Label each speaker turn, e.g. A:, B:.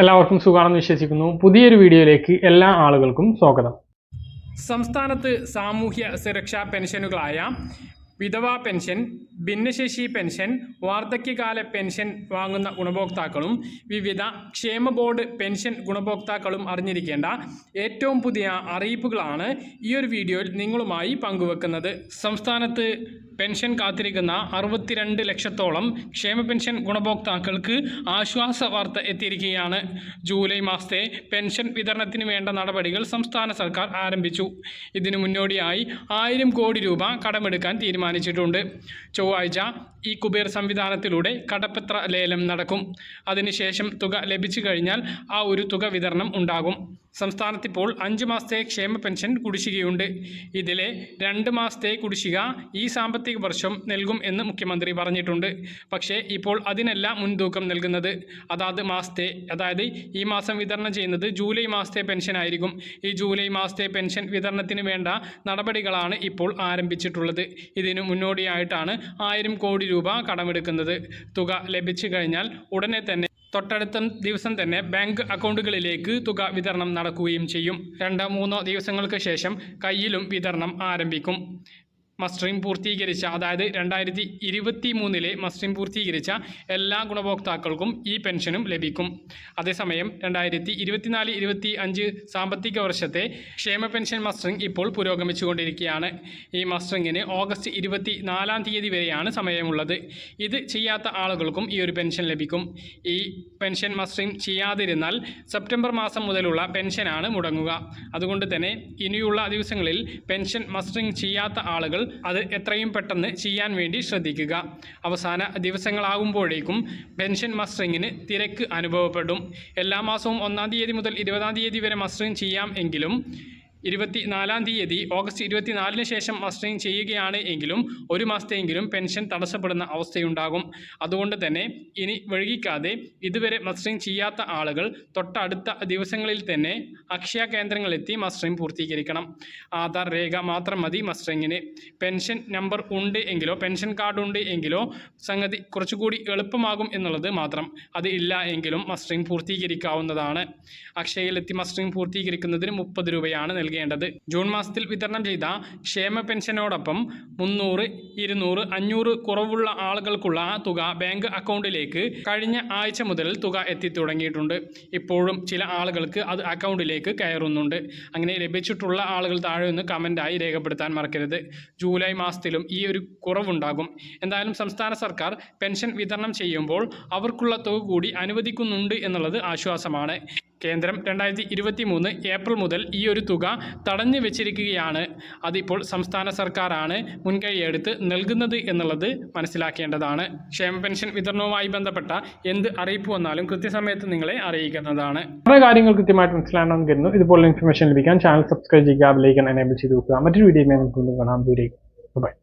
A: എല്ലാവർക്കും സുഖമാണെന്ന് വിശ്വസിക്കുന്നു. പുതിയൊരു വീഡിയോയിലേക്ക് എല്ലാ ആളുകൾക്കും സ്വാഗതം.
B: സംസ്ഥാനത്ത് സാമൂഹ്യ സുരക്ഷാ പെൻഷനുകളായ വിധവാ പെൻഷൻ ഭിന്നശേഷി പെൻഷൻ വാർദ്ധക്യകാല പെൻഷൻ വാങ്ങുന്ന ഗുണഭോക്താക്കളും വിവിധ ക്ഷേമ ബോർഡ് പെൻഷൻ ഗുണഭോക്താക്കളും അറിഞ്ഞിരിക്കേണ്ട ഏറ്റവും പുതിയ അറിയിപ്പുകളാണ് ഈ ഒരു വീഡിയോയിൽ നിങ്ങളുമായി പങ്കുവെക്കുന്നത്. സംസ്ഥാനത്ത് പെൻഷൻ കാത്തിരിക്കുന്ന അറുപത്തിരണ്ട് ലക്ഷത്തോളം ക്ഷേമ പെൻഷൻ ഗുണഭോക്താക്കൾക്ക് ആശ്വാസ വാർത്ത എത്തിയിരിക്കുകയാണ്. ജൂലൈ മാസത്തെ പെൻഷൻ വിതരണത്തിന് വേണ്ട നടപടികൾ സംസ്ഥാന സർക്കാർ ആരംഭിച്ചു. ഇതിനു മുന്നോടിയായി ആയിരം കോടി രൂപ കടമെടുക്കാൻ തീരുമാനിച്ചിട്ടുണ്ട്. ചൊവ്വാഴ്ച ഈ കുബേർ സംവിധാനത്തിലൂടെ കടപ്പത്ര ലേലം നടക്കും. അതിനുശേഷം തുക ലഭിച്ചു കഴിഞ്ഞാൽ ആ ഒരു തുക വിതരണം ഉണ്ടാകും. സംസ്ഥാനത്തിപ്പോൾ അഞ്ച് മാസത്തെ ക്ഷേമ പെൻഷൻ കുടിശ്ശികയുണ്ട്. ഇതിലെ രണ്ട് മാസത്തെ കുടിശ്ശിക ഈ സാമ്പത്തിക വർഷം നൽകും എന്ന് മുഖ്യമന്ത്രി പറഞ്ഞിട്ടുണ്ട്. പക്ഷേ ഇപ്പോൾ അതിനല്ല മുൻതൂക്കം നൽകുന്നത് അതാത് മാസത്തെ അതായത് ഈ മാസം വിതരണം ചെയ്യുന്നത് ജൂലൈ മാസത്തെ പെൻഷൻ ആയിരിക്കും. ഈ ജൂലൈ മാസത്തെ പെൻഷൻ വിതരണത്തിന് വേണ്ട നടപടികളാണ് ഇപ്പോൾ ആരംഭിച്ചിട്ടുള്ളത്. ഇതിനു മുന്നോടിയായിട്ടാണ് ആയിരം കോടി രൂപ കടമെടുക്കുന്നത്. തുക ലഭിച്ചു കഴിഞ്ഞാൽ ഉടനെ തന്നെ തൊട്ടടുത്ത ദിവസം തന്നെ ബാങ്ക് അക്കൗണ്ടുകളിലേക്ക് തുക വിതരണം നടക്കുകയും ചെയ്യും. രണ്ട് മൂന്നോ ദിവസങ്ങൾക്ക് ശേഷം കയ്യിലും വിതരണം ആരംഭിക്കും. മസ്റ്ററിംഗ് പൂർത്തീകരിച്ച അതായത് രണ്ടായിരത്തി ഇരുപത്തി മൂന്നിലെ മസ്റ്ററിംഗ് പൂർത്തീകരിച്ച എല്ലാ ഗുണഭോക്താക്കൾക്കും ഈ പെൻഷനും ലഭിക്കും. അതേസമയം രണ്ടായിരത്തി ഇരുപത്തിനാല് ഇരുപത്തി അഞ്ച് സാമ്പത്തിക വർഷത്തെ ക്ഷേമ പെൻഷൻ മസ്റ്ററിംഗ് ഇപ്പോൾ പുരോഗമിച്ചുകൊണ്ടിരിക്കുകയാണ്. ഈ മസ്റ്ററിങ്ങിന് ഓഗസ്റ്റ് ഇരുപത്തി നാലാം തീയതി വരെയാണ് സമയമുള്ളത്. ഇത് ചെയ്യാത്ത ആളുകൾക്കും ഈ ഒരു പെൻഷൻ ലഭിക്കും. ഈ പെൻഷൻ മസ്റ്ററിംഗ് ചെയ്യാതിരുന്നാൽ സെപ്റ്റംബർ മാസം മുതലുള്ള പെൻഷനാണ് മുടങ്ങുക. അതുകൊണ്ട് തന്നെ ഇനിയുള്ള ദിവസങ്ങളിൽ പെൻഷൻ മസ്റ്ററിംഗ് ചെയ്യാത്ത ആളുകൾ അത് എത്രയും പെട്ടെന്ന് ചെയ്യാൻ വേണ്ടി ശ്രദ്ധിക്കുക. അവസാന ദിവസങ്ങളാകുമ്പോഴേക്കും പെൻഷൻ മസ്റ്ററിങ്ങിന് തിരക്ക് അനുഭവപ്പെടും. എല്ലാ മാസവും ഒന്നാം തീയതി മുതൽ ഇരുപതാം തീയതി വരെ മസ്റ്ററിങ് ചെയ്യാം എങ്കിലും ഇരുപത്തി നാലാം തീയതി ഓഗസ്റ്റ് ഇരുപത്തിനാലിന് ശേഷം മസ്റ്ററിങ് ചെയ്യുകയാണ് എങ്കിലും ഒരു മാസത്തെയെങ്കിലും പെൻഷൻ തടസ്സപ്പെടുന്ന അവസ്ഥയുണ്ടാകും. അതുകൊണ്ട് തന്നെ ഇനി വൈകിക്കാതെ ഇതുവരെ മസ്റ്ററിങ് ചെയ്യാത്ത ആളുകൾ തൊട്ടടുത്ത ദിവസങ്ങളിൽ തന്നെ അക്ഷയ കേന്ദ്രങ്ങളിലെത്തി മസ്റ്ററിങ് പൂർത്തീകരിക്കണം. ആധാർ രേഖ മാത്രം മതി മസ്റ്ററിങ്ങിന് പെൻഷൻ നമ്പർ ഉണ്ട് എങ്കിലോ പെൻഷൻ കാർഡ് ഉണ്ട് എങ്കിലോ സംഗതി കുറച്ചുകൂടി എളുപ്പമാകും എന്നുള്ളത് മാത്രം. അത് ഇല്ല എങ്കിലും മസ്റ്ററിങ് പൂർത്തീകരിക്കാവുന്നതാണ്. അക്ഷയയിലെത്തി മസ്റ്ററിങ് പൂർത്തീകരിക്കുന്നതിന് മുപ്പത് രൂപയാണ് നൽകേണ്ടത്. ജൂൺ മാസത്തിൽ വിതരണം ചെയ്ത ക്ഷേമ പെൻഷനോടൊപ്പം മുന്നൂറ് ഇരുന്നൂറ് അഞ്ഞൂറ് കുറവുള്ള ആളുകൾക്കുള്ള തുക ബാങ്ക് അക്കൗണ്ടിലേക്ക് കഴിഞ്ഞ ആഴ്ച മുതൽ തുക എത്തി തുടങ്ങിയിട്ടുണ്ട്. ഇപ്പോഴും ചില ആളുകൾക്ക് അത് അക്കൗണ്ടിലേക്ക് കയറുന്നുണ്ട്. അങ്ങനെ ലഭിച്ചിട്ടുള്ള ആളുകൾ താഴെ നിന്ന് കമന്റായി രേഖപ്പെടുത്താൻ മറക്കരുത്. ജൂലൈ മാസത്തിലും ഈ ഒരു കുറവുണ്ടാകും. എന്തായാലും സംസ്ഥാന സർക്കാർ പെൻഷൻ വിതരണം ചെയ്യുമ്പോൾ അവർക്കുള്ള തുക കൂടി അനുവദിക്കുന്നുണ്ട് എന്നുള്ളത് ആശ്വാസമാണ്. കേന്ദ്രം രണ്ടായിരത്തി ഇരുപത്തി മൂന്ന് ഏപ്രിൽ മുതൽ ഈ ഒരു തുക തടഞ്ഞു വെച്ചിരിക്കുകയാണ്. അതിപ്പോൾ സംസ്ഥാന സർക്കാരാണ് മുൻകൈയെടുത്ത് നൽകുന്നത് എന്നുള്ളത് മനസ്സിലാക്കേണ്ടതാണ്. ക്ഷേമ പെൻഷൻ വിതരണവുമായി ബന്ധപ്പെട്ട എന്ത് അറിയിപ്പ് വന്നാലും കൃത്യസമയത്ത് നിങ്ങളെ അറിയിക്കുന്നതാണ്.
A: പല കാര്യങ്ങൾ കൃത്യമായിട്ട് മനസ്സിലാണെന്ന് ഇതുപോലുള്ള ഇൻഫർമേഷൻ ലഭിക്കാൻ ചാനൽ സബ്സ്ക്രൈബ് ചെയ്യുക ബെലൈക്കൻ എനേബിൾ ചെയ്ത് നോക്കുക മറ്റൊരു വീഡിയോ നമുക്ക് കാണാം. ദൂരേക്ക് ബൈ